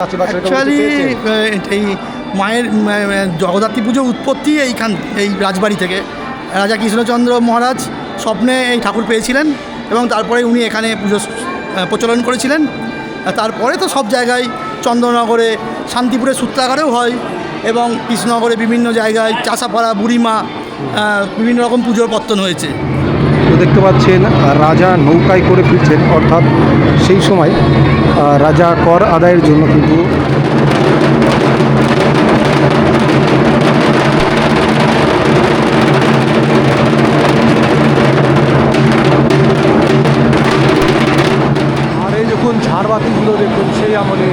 Actually এই মায়ের জগদ্ধাত্রী পুজো উৎপত্তি এইখান এই রাজবাড়ি থেকে। রাজা কৃষ্ণচন্দ্র মহারাজ স্বপ্নে এই ঠাকুর পেয়েছিলেন এবং তারপরে উনি এখানে পুজো প্রচলন করেছিলেন। তারপরে তো সব জায়গায় চন্দ্রনগরে শান্তিপুরে সূত্রাগারেও হয় এবং কৃষ্ণনগরে বিভিন্ন জায়গায় চাষাপাড়া বুড়িমা বিভিন্ন রকম পুজোর পত্তন হয়েছে। দেখতে পাচ্ছেন, রাজা নৌকায় করে ফিরছেন, অর্থাৎ সেই সময় রাজা কর আদায়ের জন্য কিন্তু আর এই দেখুন ঝাড়বাতিগুলো দেখুন, সেই আমলে।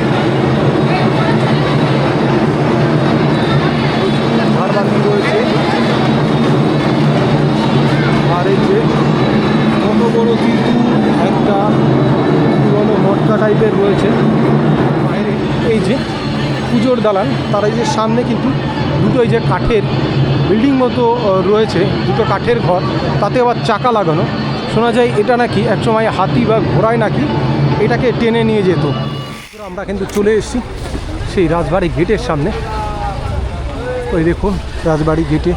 ঝাড়বাতি রয়েছে। বড় কিন্তু একটা পুরনো মটকা টাইপের রয়েছে। বাইরে এই যে পুজোর দালান, তার এই যে সামনে কিন্তু দুটো এই যে কাঠের বিল্ডিং মতো রয়েছে, দুটো কাঠের ঘর, তাতে আবার চাকা লাগানো। শোনা যায় এটা নাকি একসময় হাতি বা ঘোড়ায় নাকি এটাকে টেনে নিয়ে যেত। আমরা কিন্তু চলে এসেছি সেই রাজবাড়ি গেটের সামনে। ওই দেখুন, রাজবাড়ি গেটে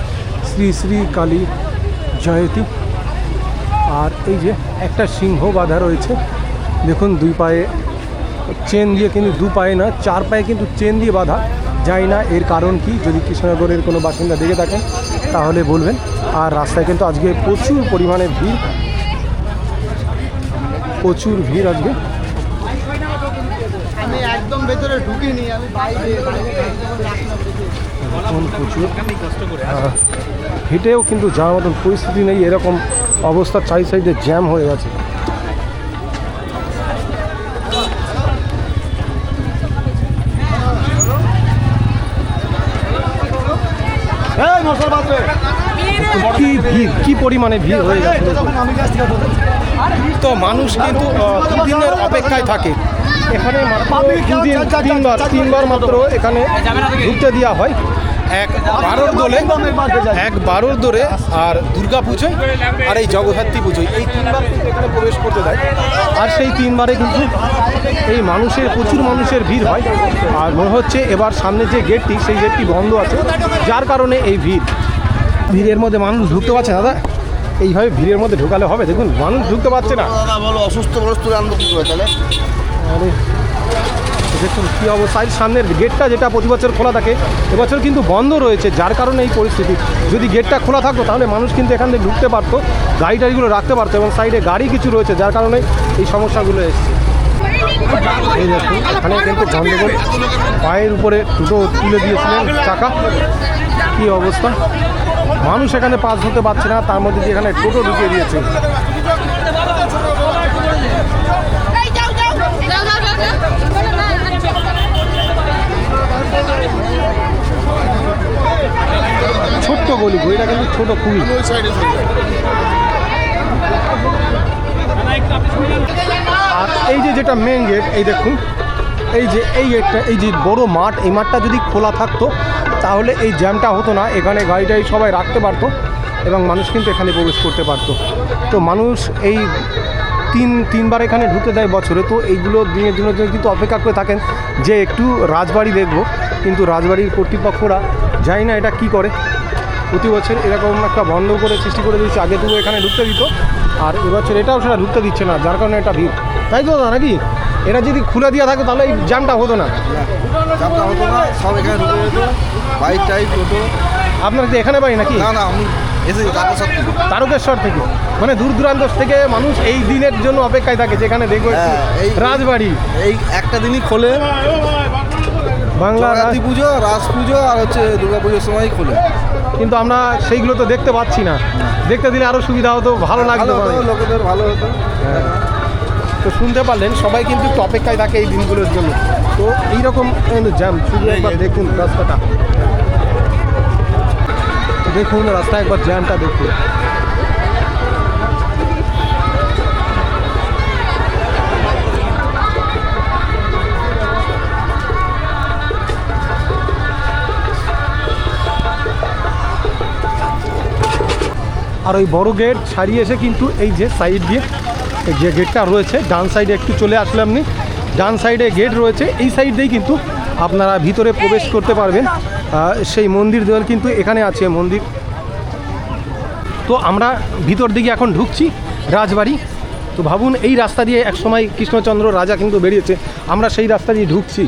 শ্রী শ্রী কালী জয়তী আর এই যে একটা সিংহ বাঁধা রয়েছে। দেখুন দুই পায়ে চেন দিয়ে কিন্তু দু পায়ে না চার পায়ে কিন্তু চেন দিয়ে বাঁধা। যায় না এর কারণ কি? যদি কৃষ্ণনগরের কোনো বাসিন্দা দেখে থাকেন তাহলে বলবেন। আর রাস্তায় কিন্তু আজকে প্রচুর পরিমাণে ভিড়। প্রচুর ভিড় আজকে। আমি একদম ভেতরে ঢুকিনি আমি প্রচুর। হেঁটেও কিন্তু যাওয়ার মতন পরিস্থিতি নেই। এরকম অবস্থা চাই সাইডে জ্যাম হয়ে গেছে। কি ভিড় কি পরিমাণে ভিড় হয়ে গেছে? তো মানুষ কিন্তু দুদিনের অপেক্ষায় থাকে। এখানে মাত্র দুদিন তিনবার তিনবার মাত্র এখানে ঢুকতে দেওয়া হয়। এক বারোর দোলে এক বারোর দোলে আর দুর্গা পুজোয় আর এই জগদ্ধাত্রী পুজোয়। এই তিনবার এখানে প্রবেশ করতে দেয়। আর সেই তিনবারে কিন্তু এই মানুষের প্রচুর মানুষের ভিড় হয়। আর মনে হচ্ছে এবার সামনে যে গেটটি সেই গেটটি বন্ধ আছে। যার কারণে এই ভিড়। ভিড়ের মধ্যে মানুষ ঢুকতে পারছে দাদা। এইভাবে ভিড়ের মধ্যে ঢুকালে হবে। দেখুন মানুষ ঢুকতে পারছে না। দাদা বলো অসুস্থ মানুষ তুলে আনব কি করে তাহলে দেখুন কী অবস্থা। সামনের গেটটা যেটা প্রতি বছর খোলা থাকে, এবছর কিন্তু বন্ধ রয়েছে, যার কারণে এই পরিস্থিতি। যদি গেটটা খোলা থাকতো, তাহলে মানুষ কিন্তু এখান থেকে ঢুকতে পারতো, গাড়ি টাড়িগুলো রাখতে পারতো, এবং সাইডে গাড়ি কিছু রয়েছে, যার কারণে এই সমস্যাগুলো এসছে। এই দেখুন, এখানে কিন্তু গন্ডগোল। পায়ের উপরে দুটো তুলে দিয়েছিলেন চাকা। কী অবস্থা? মানুষ এখানে পাস হতে পারছে না, তার মধ্যে এখানে টোটো ঢুকিয়ে দিয়েছে। ছোট্ট গলি, গলিটা কিন্তু ছোট খুবই। আর এই যে যেটা মেন গেট এই দেখুন, এই যে এই গেটটা এই যে বড় মাঠ, এই মাঠটা যদি খোলা থাকতো, তাহলে এই জ্যামটা হতো না, এখানে গাড়িটাই সবাই রাখতে পারতো এবং মানুষ কিন্তু এখানে প্রবেশ করতে পারতো। তো মানুষ এই তিন, তিনবার এখানে ঢুকে দেয় বছরে, তো এইগুলো দিনের দিনের জন্য কিন্তু অপেক্ষা করে থাকেন যে একটু রাজবাড়ি দেখব, কিন্তু রাজবাড়ির কর্তৃপক্ষরা জানি না এটা কি করে। প্রতি বছর এরকম একটা বন্ধ করে সৃষ্টি করে দিচ্ছে আগে তবু এখানে ঢুকতে দিত আর এবছর এটাও সেটা ঢুকতে দিচ্ছে না যার কারণে এটা ভিড়। তাই তো দাদা নাকি? এটা যদি খুলে দেওয়া থাকে তাহলে এই জ্যামটা হতো না। হতো না সব এখানে ঢুকে যেত বাইক টাইপ টোটো। আপনার কি এখানে বাড়ি নাকি? না না আমি এসেছি সব কিছু তারকেশ্বর থেকে। মানে দূর দূরান্ত থেকে মানুষ এই দিনের জন্য অপেক্ষায় থাকে যেখানে দেখব হ্যাঁ, এই- রাজবাড়ি। এই একটা দিনই খোলে। বাংলা রাজ- জগদ্ধাত্রী পুজো রাস পুজো আর হচ্ছে দুর্গা পুজোর সময়ই খোলে। কিন্তু আমরা সেইগুলো তো দেখতে পাচ্ছি না। দেখতে দিলে আরও সুবিধা হতো ভালো লাগতো ভালো লোকেদের ভালো হতো। তো শুনতে পারলেন সবাই কিন্তু অপেক্ষায় থাকে এই দিনগুলোর জন্য। তো এইরকম জ্যাম শুধু একবার দেখুন রাস্তাটা। দেখুন রাস্তা একবার জ্যামটা দেখুন। আর ওই বড় গেট ছাড়িয়ে এসে কিন্তু এই যে সাইড দিয়ে যে গেটটা রয়েছে, ডান সাইডে একটু চলে আসলে আপনি ডান সাইডে গেট রয়েছে, এই সাইড দিয়েই কিন্তু আপনারা ভিতরে প্রবেশ করতে পারবেন। সেই মন্দির দেওয়াল কিন্তু এখানে আছে, মন্দির। তো আমরা ভিতর দিকে এখন ঢুকছি, রাজবাড়ি। তো ভাবুন, এই রাস্তা দিয়ে একসময় কৃষ্ণচন্দ্র রাজা কিন্তু বেরিয়েছে। আমরা সেই রাস্তা দিয়ে ঢুকছি।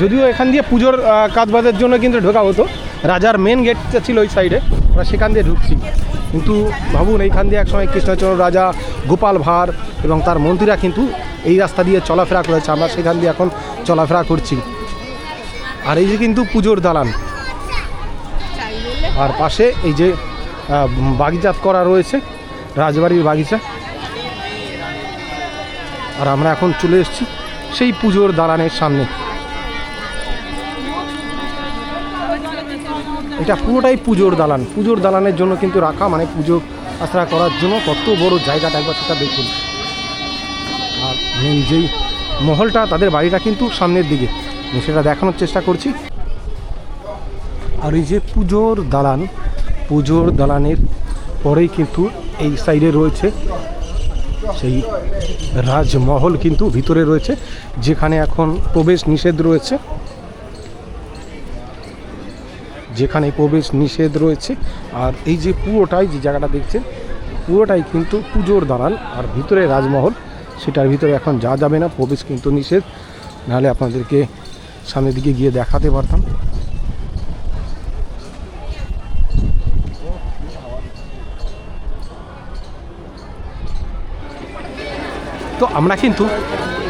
যদিও এখান দিয়ে পুজোর কাজবাজের জন্য কিন্তু ঢোকা হতো। রাজার মেন গেটটা ছিল ওই সাইডে আমরা সেখান দিয়ে ঢুকছি। কিন্তু ভাবুন, এইখান দিয়ে একসময় কৃষ্ণচন্দ্র রাজা গোপাল ভাঁড় এবং তার মন্ত্রীরা কিন্তু এই রাস্তা দিয়ে চলাফেরা করেছে। আমরা সেখান দিয়ে এখন চলাফেরা করছি। আর এই যে কিন্তু পুজোর দালান। আর পাশে এই যে বাগিচাত করা রয়েছে, রাজবাড়ির বাগিচা। আর আমরা এখন চলে এসেছি সেই পুজোর দালানের সামনে। এটা পুরোটাই পুজোর দালান। পুজোর দালানের জন্য কিন্তু রাখা মানে পুজো আশ্রা করার জন্য কত বড় জায়গাটা একবার সেটা দেখুন। আর মেন যেই মহলটা, তাদের বাড়িটা কিন্তু সামনের দিকে। সেটা দেখানোর চেষ্টা করছি। আর এই যে পুজোর দালান, পুজোর দালানের পরেই কিন্তু এই সাইডে রয়েছে সেই রাজমহল কিন্তু ভিতরে রয়েছে, যেখানে এখন প্রবেশ নিষেধ রয়েছে। যেখানে প্রবেশ নিষেধ রয়েছে। আর এই যে পুরোটাই যে জায়গাটা দেখছেন, পুরোটাই কিন্তু পুজোর দালান। আর ভিতরে রাজমহল, সেটার ভিতরে এখন যা যাবে না, প্রবেশ কিন্তু নিষেধ। নাহলে আপনাদেরকে সামনের দিকে গিয়ে দেখাতে পারতাম। তো আমরা কিন্তু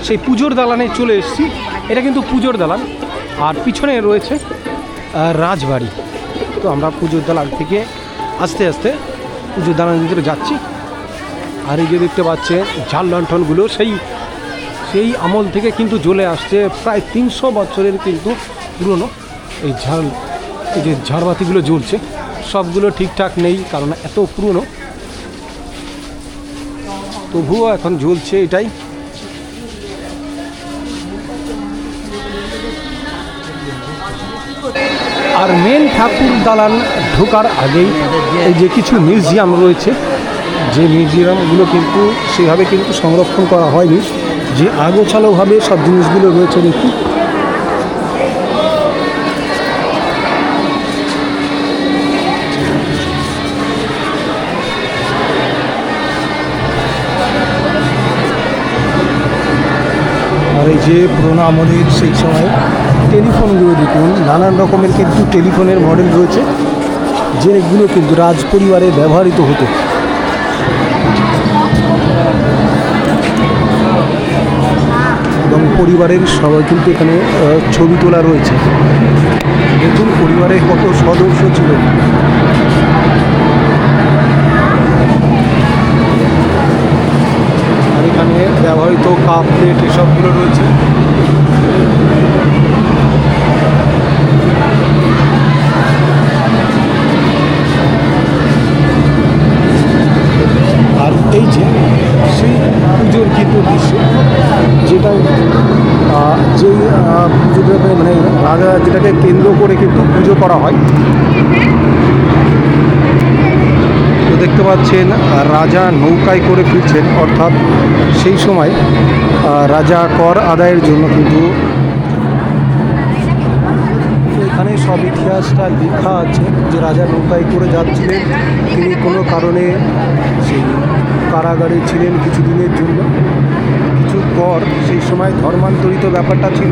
সেই পুজোর দালানে চলে এসেছি। এটা কিন্তু পুজোর দালান। আর পিছনে রয়েছে রাজবাড়ি। তো আমরা পুজোর দালান থেকে আস্তে আস্তে পুজোর দালানের ভিতরে যাচ্ছি। আর এই যে দেখতে পাচ্ছেন, ঝাল লণ্ঠনগুলো সেই সেই আমল থেকে কিন্তু জ্বলে আসছে। প্রায় তিনশো বছরের কিন্তু পুরনো এই ঝাল, এই যে ঝাড়বাতিগুলো জ্বলছে। সবগুলো ঠিকঠাক নেই, কারণ এত পুরনো। তবুও এখন জ্বলছে এটাই। আর মেন ঠাকুর দালান ঢোকার আগেই এই যে কিছু মিউজিয়াম রয়েছে, যে মিউজিয়ামগুলো কিন্তু সেভাবে কিন্তু সংরক্ষণ করা হয়নি। যে আগোছালোভাবে সব জিনিসগুলো রয়েছে দেখুন। যে পুরোনো আমলের সেই সময় টেলিফোনগুলো দেখুন, নানান রকমের কিন্তু টেলিফোনের মডেল রয়েছে, যেগুলো কিন্তু রাজ পরিবারে ব্যবহৃত হতো। এবং পরিবারের সবাই কিন্তু এখানে ছবি তোলা রয়েছে। দেখুন, পরিবারে কত সদস্য ছিল। ব্যবহৃত কাপ প্লেট এসবগুলো রয়েছে। আর এই যে সেই পুজোর কিন্তু দৃশ্য যেটা আহ, পুজোটাকে মানে রাজা যেটাকে কেন্দ্র করে কিন্তু পুজো করা হয়। দেখতে পাচ্ছেন রাজা নৌকায় করে ফিরছেন। অর্থাৎ সেই সময় রাজা কর আদায়ের জন্য কিন্তু এখানে সব ইতিহাসটা লেখা আছে যে রাজা নৌকায় করে যাচ্ছিলেন। তিনি কোনো কারণে সেই কারাগারে ছিলেন কিছুদিনের জন্য। কিছু পর সেই সময় ধর্মান্তরিত ব্যাপারটা ছিল।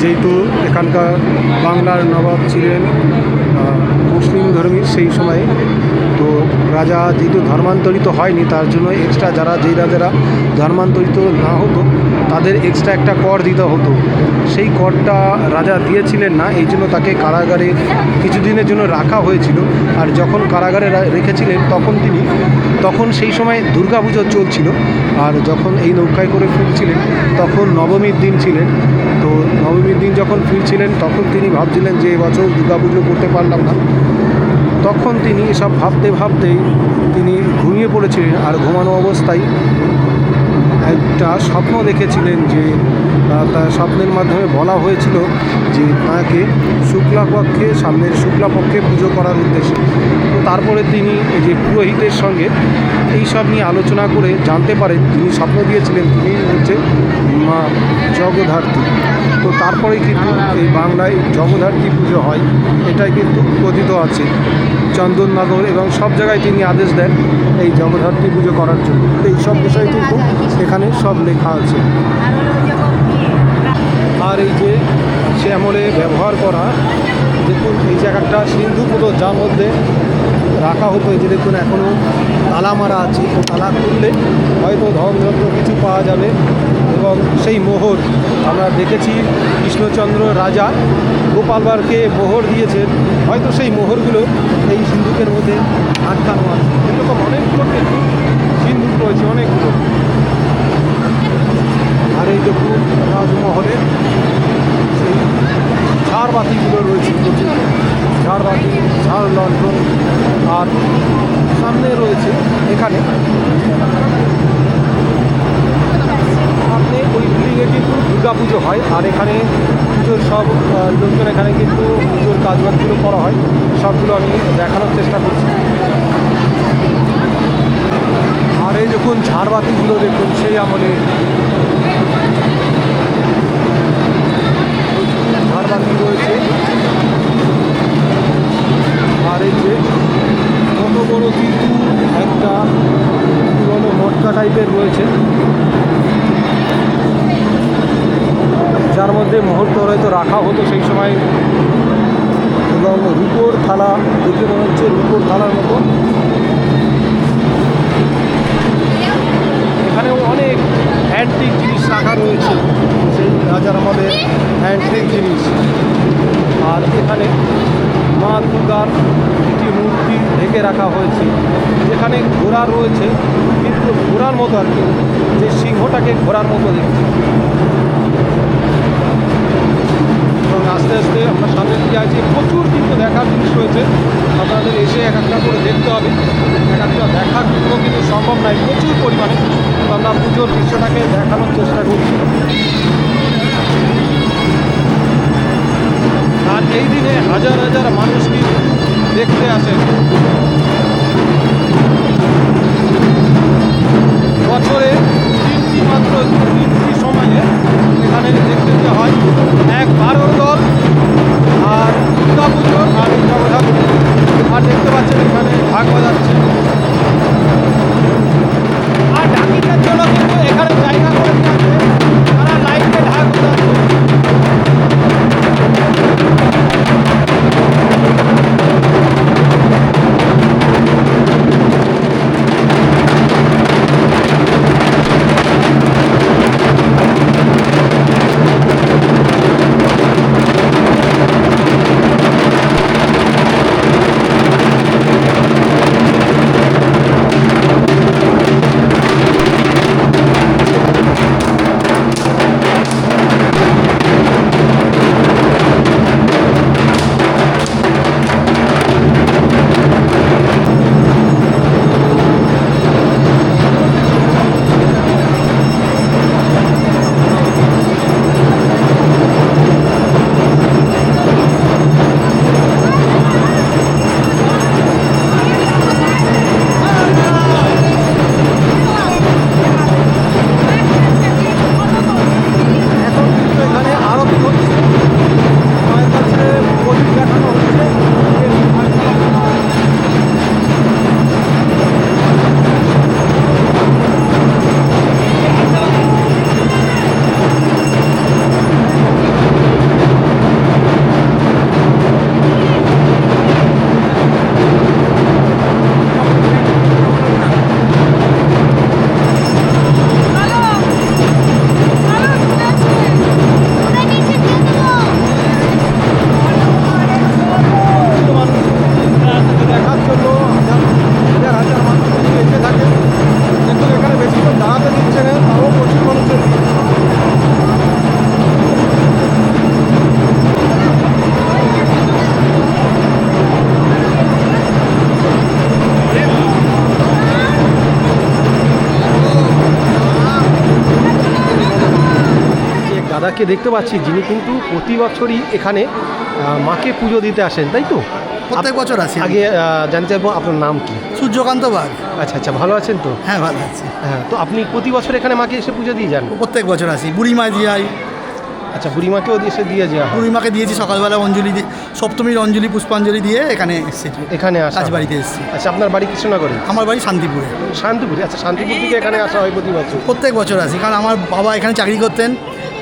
যেহেতু এখানকার বাংলার নবাব ছিলেন মুসলিম ধর্মী, সেই সময়ে রাজা যেহেতু ধর্মান্তরিত হয়নি, তার জন্য এক্সট্রা যারা, যেই রাজারা ধর্মান্তরিত না হতো, তাদের এক্সট্রা একটা কর দিতে হতো। সেই করটা রাজা দিয়েছিলেন না, এই জন্য তাকে কারাগারে কিছুদিনের জন্য রাখা হয়েছিল। আর যখন কারাগারে রেখেছিলেন, তখন তিনি, তখন সেই সময় দুর্গাপুজো চলছিল। আর যখন এই নৌকায় করে ফিরছিলেন, তখন নবমীর দিন ছিলেন। তো নবমীর দিন যখন ফিরছিলেন, তখন তিনি ভাবছিলেন যে এবছর দুর্গাপুজো করতে পারলাম না। তখন তিনি এসব ভাবতে ভাবতেই তিনি ঘুমিয়ে পড়েছিলেন আর ঘুমানো অবস্থায় একটা স্বপ্ন দেখেছিলেন যে তার স্বপ্নের মাধ্যমে বলা হয়েছিল যে তাকে শুক্লাপক্ষে, সামনের শুক্লাপক্ষে পুজো করার উদ্দেশ্যে। তো তারপরে তিনি যে পুরোহিতের সঙ্গে এই সব নিয়ে আলোচনা করে জানতে পারেন, তিনি স্বপ্ন দিয়েছিলেন, তিনি হচ্ছে মা জগদ্ধাত্রী তো তারপরে কিন্তু এই বাংলায় জগদ্ধাত্রী পুজো হয়, এটাই কিন্তু কথিত আছে। চন্দননগর এবং সব জায়গায় তিনি আদেশ দেন এই জগদ্ধাত্রী পুজো করার জন্য। তো এই সব বিষয় কিন্তু এখানে সব লেখা আছে। আর এই যে সে আমলে ব্যবহার করা, দেখুন, এই জায়গাটা সিন্ধু পুজো যার মধ্যে রাখা হতো, এই যে দেখুন এখনও তালা মারা আছে, তো তালা খুললে হয়তো ধনযন্ত্র কিছু পাওয়া যাবে। এবং সেই মোহর, আমরা দেখেছি কৃষ্ণচন্দ্র রাজা গোপাল ভাঁড়কে মোহর দিয়েছেন। হয়তো সেই মোহরগুলো এই সিন্ধুকের মধ্যে আটকানো আছে। এরকম অনেকগুলো সিন্ধুক রয়েছে, অনেকগুলো। এই দেখুন রাজমহলের সেই ঝাড়বাতিগুলো রয়েছে ঝাড়বাতি, ঝাড় লন্ঠন আর সামনে রয়েছে এখানে। সামনে ওই বিল্ডিংয়ে কিন্তু দুর্গা পুজো হয় আর এখানে পুজোর সব লোকজন এখানে কিন্তু পুজোর কাজবাজগুলো করা হয়। সবগুলো আমি দেখানোর চেষ্টা করছি। আর এই দেখুন ঝাড়বাতিগুলো দেখুন, সেই আমলে এই যে কত বড় কিন্তু একটা পুরনো মটকা টাইপের রয়েছে। যার মধ্যে মুহূর্ত হয়তো রাখা হতো সেই সময়। এবং রুপোর থালা, দেখে মনে হচ্ছে রুপোর থালার মতো। এখানেও অনেক অ্যান্টিক জিনিস রাখা রয়েছে। সেই রাজার আমাদের অ্যান্টিক জিনিস। আর এখানে মা দুর্গার একটি মূর্তি ঢেকে রাখা হয়েছে। যেখানে ঘোড়া রয়েছে, কিন্তু ঘোড়ার মতো আর কি। যে সিংহটাকে ঘোড়ার মতো দেখতে এবং আস্তে আস্তে আমরা সামনে দিকে আছি। প্রচুর কিন্তু দেখার জিনিস রয়েছে। আপনাদের এসে এক একটা করে দেখতে হবে। এক একটা দেখার জন্য কিন্তু সম্ভব নয় প্রচুর পরিমাণে। আমরা পুজোর দৃশ্যটাকে দেখানোর চেষ্টা করছি। এই দিনে হাজার হাজার মানুষ কিন্তু দেখতে আসেন বছরে তিনটি মাত্র তিনটি সময়ে এখানে দেখতে হয়। এক বারোর দল আর দুর্গা পুজো আর দাদাকে দেখতে পাচ্ছি যিনি কিন্তু প্রতি বছরই এখানে মাকে পুজো দিতে আসেন তাই তো? প্রত্যেক বছর আসি আগে জানতে চাইব আপনার নাম কি? সূর্যকান্ত বাগ। আচ্ছা আচ্ছা ভালো আছেন তো? হ্যাঁ ভালো আছি। হ্যাঁ তো আপনি প্রতি বছর এখানে মাকে এসে পুজো দিয়ে যান? প্রত্যেক বছর আসি। বুড়িমা যাই আচ্ছা বুড়িমাকেও এসে দিয়ে যাওয়া বুড়িমাকে দিয়েছি সকালবেলা অঞ্জলি দিয়ে সপ্তমীর অঞ্জলি পুষ্পাঞ্জলি দিয়ে এখানে এসেছি। এখানে আসা। রাজবাড়িতে এসেছি। আচ্ছা আপনার বাড়ি কৃষ্ণনগরে? আমার বাড়ি শান্তিপুরে। শান্তিপুরে আচ্ছা শান্তিপুর থেকে এখানে আসা হয় প্রতি বছর? প্রত্যেক বছর আসি কারণ আমার বাবা এখানে চাকরি করতেন।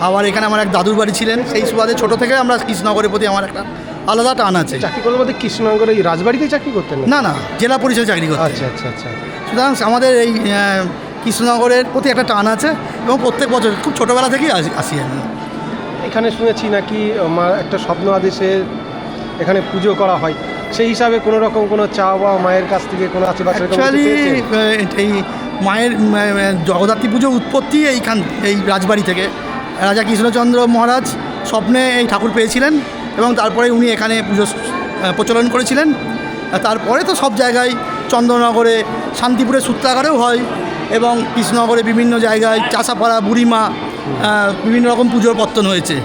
আবার এখানে আমার এক দাদুর বাড়ি ছিলেন সেই সুবাদে ছোটো থেকে আমরা কৃষ্ণনগরের প্রতি আমার একটা আলাদা টান আছে। চাকরি করতে বলতে কৃষ্ণনগরে এই রাজবাড়িতে চাকরি করতেন না না জেলা পরিষদে চাকরি করতেন। আচ্ছা আচ্ছা আচ্ছা। সুতরাং আমাদের এই কৃষ্ণনগরের প্রতি একটা টান আছে এবং প্রত্যেক বছর খুব ছোটোবেলা থেকেই আসি- আমি। এখানে শুনেছি নাকি একটা স্বপ্ন আদেশে এখানে পুজো করা হয়। সেই হিসাবে কোনো রকম কোনো চা বা মায়ের কাছ থেকে কোনো আশীর্বাদ অ্যাকচুয়ালি এই মায়ের জগদ্ধাত্রী পুজোর উৎপত্তি এইখান এই রাজবাড়ি থেকে। রাজা কৃষ্ণচন্দ্র মহারাজ স্বপ্নে এই ঠাকুর পেয়েছিলেন এবং তারপরে উনি এখানে পুজো প্রচলন করেছিলেন। তারপরে তো সব জায়গায় চন্দ্রনগরে শান্তিপুরে সূত্রাগারেও হয় এবং কৃষ্ণনগরে বিভিন্ন জায়গায় চাষাপাড়া, বুড়িমা বিভিন্ন রকম পুজোর পত্তন হয়েছে।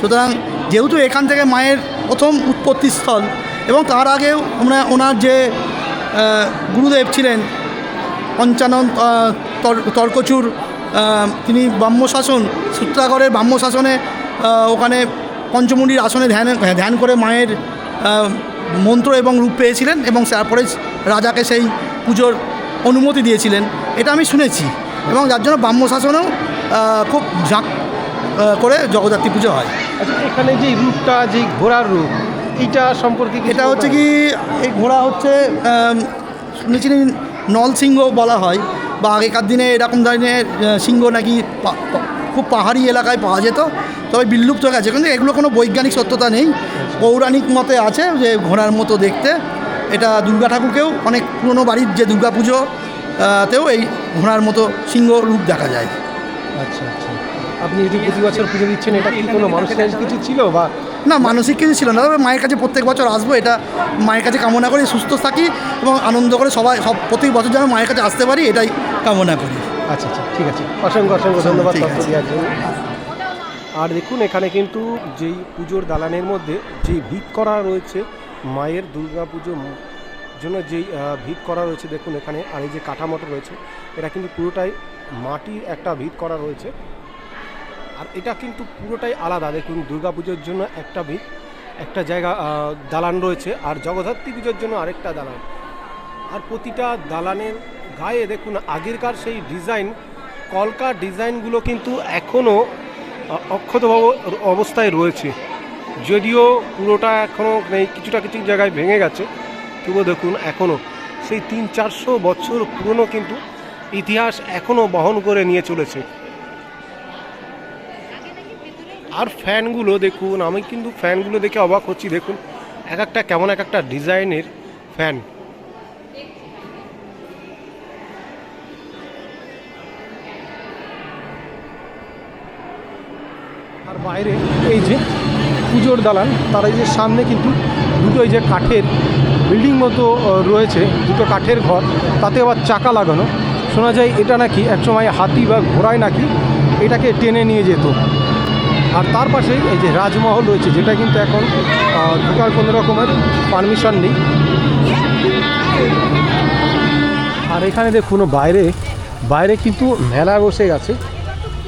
সুতরাং যেহেতু এখান থেকে মায়ের প্রথম উৎপত্তিস্থল এবং তার আগেও আমরা ওনার যে গুরুদেব ছিলেন, পঞ্চানন তর- তর্কচুর তিনি ব্রাহ্মশাসন সূত্রাগরের ব্রাহ্মশাসনে আহ, ওখানে পঞ্চমুণ্ডির আসনে ধ্যান ধ্যান করে মায়ের মন্ত্র এবং রূপ পেয়েছিলেন এবং তারপরে রাজাকে সেই পুজোর অনুমতি দিয়েছিলেন। এটা আমি শুনেছি এবং যার জন্য ব্রাহ্মশাসনেও আহ, খুব জাঁক আহ, করে জগদ্ধাত্রী পুজো হয়। আচ্ছা এখানে যে রূপটা যে ঘোড়ার রূপ এইটা সম্পর্কে এটা হচ্ছে কি এই ঘোড়া হচ্ছে আম, শুনেছি নলসিংহ বলা হয়। বা আগেকার দিনে এরকম ধরনের সিংহ নাকি খুব পাহাড়ি এলাকায় পাওয়া যেত, তবে বিলুপ্ত গেছে। কিন্তু এগুলো কোনো বৈজ্ঞানিক সত্যতা নেই। পৌরাণিক মতে আছে যে ঘোড়ার মতো দেখতে। এটা দুর্গা ঠাকুরকেও অনেক পুরনো বাড়ির যে দুর্গা পুজো তেও এই ঘোড়ার মতো সিংহ রূপ দেখা যায়। আচ্ছা আচ্ছা। আপনি যদি প্রতি বছর পুজো দিচ্ছেন, এটা কি কোনো মানুষের কিছু ছিল বা না মানসিক কিছু ছিল না। তবে মায়ের কাছে প্রত্যেক বছর আসব এটা মায়ের কাছে কামনা করি সুস্থ থাকি এবং আনন্দ করে সবাই সব প্রত্যেক বছর যেন মায়ের কাছে আসতে পারি এটাই কামনা করি। আচ্ছা আচ্ছা ঠিক আছে। অসংখ্য অসংখ্য ধন্যবাদ। দেওয়ার জন্য। আর দেখুন এখানে কিন্তু যেই পুজোর দালানের মধ্যে যে ভিত করা রয়েছে মায়ের দুর্গা পুজো জন্য যেই ভিত করা রয়েছে দেখুন এখানে আর এই যে কাঠামোটা রয়েছে এটা কিন্তু পুরোটাই মাটির একটা ভিত করা রয়েছে। আর এটা কিন্তু পুরোটাই আলাদা। দেখুন দুর্গা পুজোর জন্য একটা ভিত, একটা জায়গা দালান রয়েছে আর জগদ্ধাত্রী পুজোর জন্য আরেকটা দালান। আর প্রতিটা দালানের গায়ে দেখুন, আগেরকার সেই ডিজাইন, কলকার ডিজাইনগুলো কিন্তু এখনও অক্ষত অবস্থায় রয়েছে। যদিও পুরোটা এখনও নেই, কিছুটা কিছু জায়গায় ভেঙে গেছে, তবুও দেখুন এখনও। সেই তিন চারশো বছর পুরনো কিন্তু ইতিহাস এখনও বহন করে নিয়ে চলেছে। আর ফ্যানগুলো দেখুন, আমি কিন্তু ফ্যানগুলো দেখে অবাক হচ্ছি, দেখুন, এক একটা কেমন এক একটা ডিজাইনের ফ্যান। আর বাইরে এই যে পুজোর দালান, তার এই যে সামনে কিন্তু দুটো এই যে কাঠের বিল্ডিং মতো রয়েছে, দুটো কাঠের ঘর, তাতে আবার চাকা লাগানো। শোনা যায় এটা নাকি একসময় হাতি বা ঘোড়ায় নাকি এটাকে টেনে নিয়ে যেত। আর তার পাশেই এই যে রাজমহল রয়েছে যেটা কিন্তু এখন ঢোকার কোনো রকমের পারমিশন নেই। আর এখানে দেখুন বাইরে বাইরে কিন্তু মেলা বসে গেছে।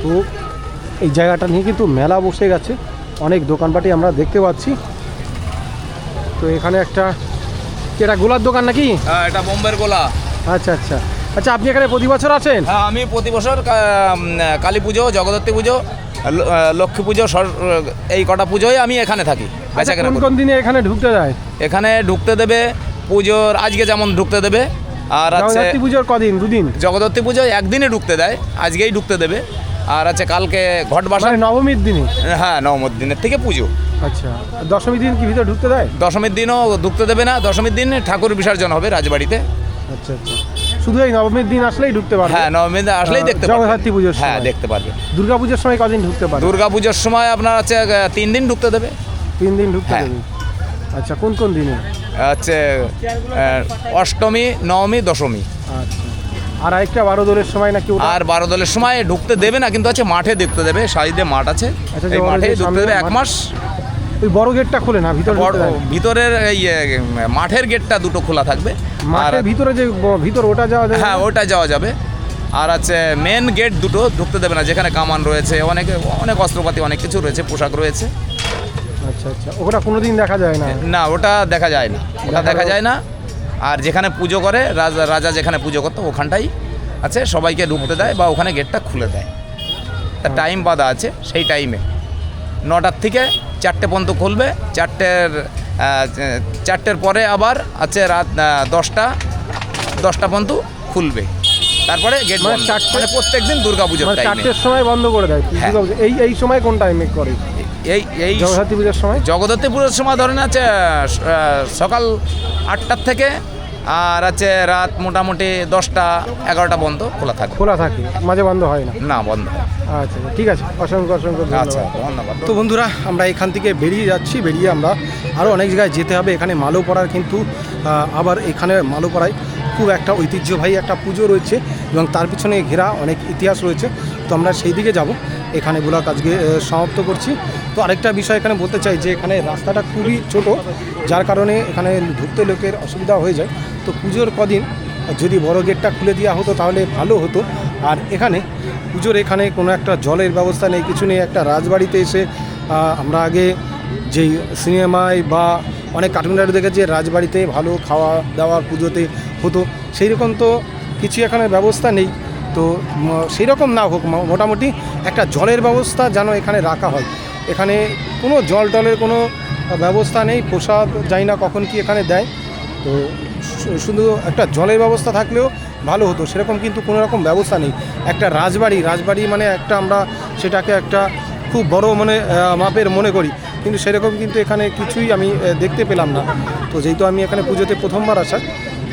তো এই জায়গাটা নিয়ে কিন্তু মেলা বসে গেছে। অনেক দোকানপাটি আমরা দেখতে পাচ্ছি। তো এখানে একটা এটা গোলার দোকান নাকি? হ্যাঁ এটা বোম্বের গোলা। আচ্ছা আচ্ছা। আচ্ছা আপনি এখানে প্রতি বছর আছেন? হ্যাঁ আমি প্রতি বছর কালী পুজো জগদ্ধাত্রী পুজো লক্ষ্মী পুজো এই কটা পুজোয় আমি এখানে থাকি আচ্ছা, বেচাকেনা কোন দিনে এখানে ঢুকতে যায়? এখানে ঢুকতে দেবে পুজোর আজকে যেমন ঢুকতে দেবে আর আছে পুজোর কদিন? দুদিন? জগদ্ধাত্রী পুজোয় একদিনে ঢুকতে দেয় আজকেই ঢুকতে দেবে আর আছে কালকে ঘট বাসা মানে নবমীর দিনে হ্যাঁ নবমীর দিনের থেকে পুজো। আচ্ছা দশমীর দিন কি ভিতরে ঢুকতে দেয়? দশমীর দিনও ঢুকতে দেবে না দশমীর দিন ঠাকুর বিসর্জন হবে রাজবাড়িতে। আচ্ছা আচ্ছা। শুধু এই নবমীর দিন আসলেই ঢুকতে পারবে। হ্যাঁ নবমীর দিন আসলেই দেখতে পারবে। জগদ্ধাত্রী পুজোর হ্যাঁ দেখতে পারবে। দুর্গা পুজোর সময় কদিন ঢুকতে পারবে? দুর্গা পুজোর সময় আপনার হচ্ছে তিন দিন ঢুকতে দেবে। তিন দিন ঢুকতে হ্যাঁ। দেবে। আচ্ছা কোন কোন দিনে? হচ্ছে অষ্টমী নবমী দশমী। আচ্ছা। আর আরেকটা বারো দোলের সময় নাকি আর বারো দলের সময় ঢুকতে দেবে না কিন্তু আছে মাঠে দেখতে দেবে। সাইডে মাঠ আছে। আচ্ছা, এই মাঠে ঢুকতে দেবে এক মাস। ওই বড় গেটটা খোলে না ভিতরে। ভিতরের এই মাঠের গেটটা দুটো খোলা থাকবে। আর মাঠের ভিতরে যে ভিতর ওটা যাওয়া যাবে? হ্যাঁ ওটা যাওয়া যাবে। আর আছে মেন গেট দুটো ঢুকতে দেবে না যেখানে কামান রয়েছে অনেক অনেক অস্ত্রপাতি অনেক কিছু রয়েছে পোশাক রয়েছে। আচ্ছা আচ্ছা ওটা কোনোদিন দেখা যায় না? না ওটা দেখা যায় না ওটা দেখা যায়। না। আর যেখানে পুজো করে রাজা রাজা যেখানে পুজো করতো ওখানটাই আছে সবাইকে ঢুকতে দেয় বা ওখানে গেটটা খুলে দেয়। টাইম বাঁধা আছে সেই টাইমে নটার থেকে চারটে পর্যন্ত খুলবে। চারটের চারটের পরে আবার আছে রাত দশটা দশটা পর্যন্ত খুলবে। তারপরে গেট মানে মানে প্রত্যেক দিন দুর্গা পুজোর মানে চারটের সময় বন্ধ করে দেয়। হ্যাঁ। এই এই সময় কোন টাইমে করে? এই এই জগদ্ধাত্রী পুজোর সময়? জগদ্ধাত্রী পুজোর সময় ধরেন আছে সকাল আটটার থেকে আর আছে রাত মোটামুটি দশটা এগারোটা পর্যন্ত খোলা থাকে। খোলা থাকে মাঝে বন্ধ হয় না? না বন্ধ আচ্ছা ঠিক আছে অসংখ্য অসংখ্য আচ্ছা ধন্যবাদ। তো বন্ধুরা আমরা এখান থেকে বেরিয়ে যাচ্ছি বেরিয়ে আমরা আরও অনেক জায়গায় যেতে হবে। এখানে মালোপাড়ার কিন্তু আবার এখানে মালোপাড়ায় খুব একটা ঐতিহ্যবাহী একটা পুজো রয়েছে এবং তার পিছনে ঘেরা অনেক ইতিহাস রয়েছে। তো আমরা সেই দিকে যাব। এখানে ব্লগ আজকে আহ, সমাপ্ত করছি। তো আরেকটা বিষয় এখানে বলতে চাই যে এখানে রাস্তাটা খুবই ছোট যার কারণে এখানে ঢুকতে লোকের অসুবিধা হয়ে যায়। তো পুজোর কদিন যদি বড় গেটটা খুলে দেওয়া হতো তাহলে ভালো হতো। আর এখানে পুজোর এখানে কোনো একটা জলের ব্যবস্থা নেই, কিছু নেই। একটা রাজবাড়িতে এসে আমরা আগে যেই সিনেমায় বা অনেক কার্টুনার দেখেছি, রাজবাড়িতে ভালো খাওয়া দাওয়া পুজোতে হতো। সেই রকম তো কিছু এখানে ব্যবস্থা নেই। তো সেই রকম না হোক মোটামুটি একটা জলের ব্যবস্থা যেন এখানে রাখা হয়। এখানে কোনো জল টলের কোনো ব্যবস্থা নেই, প্রসাদ যাই না কখন কি এখানে দেয়। তো শুধু একটা জলের ব্যবস্থা থাকলেও ভালো হতো, সেরকম কিন্তু কোনো রকম ব্যবস্থা নেই। একটা রাজবাড়ি রাজবাড়ি মানে একটা আমরা সেটাকে একটা খুব বড় মানে মাপের মনে করি। কিন্তু সেরকম কিন্তু এখানে কিছুই আমি দেখতে পেলাম না। তো যেহেতু আমি এখানে পুজোতে প্রথমবার আসা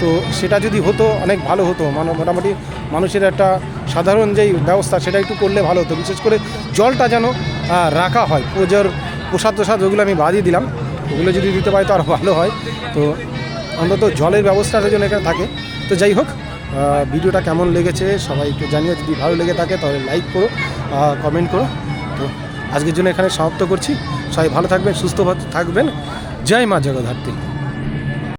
তো সেটা যদি হতো, অনেক ভালো হতো। মানে মোটামুটি মানুষের একটা সাধারণ যেই ব্যবস্থা, সেটা একটু করলে ভালো হতো। বিশেষ করে জলটা যেন রাখা হয়। পুজোর প্রসাদ প্রসাদ ওগুলো আমি বাদই দিলাম। ওগুলো যদি দিতে পারি তো আরও ভালো হয়। তো অন্তত জলের ব্যবস্থাটা যেন এখানে থাকে। তো যাই হোক ভিডিওটা কেমন লেগেছে সবাই একটু জানিয়ে যদি ভালো লেগে থাকে তাহলে লাইক করো কমেন্ট করো। তো আজকের জন্য এখানে সমাপ্ত করছি। সবাই ভালো থাকবেন, সুস্থ থাকবেন। জয় মা জগদ্ধাত্রী।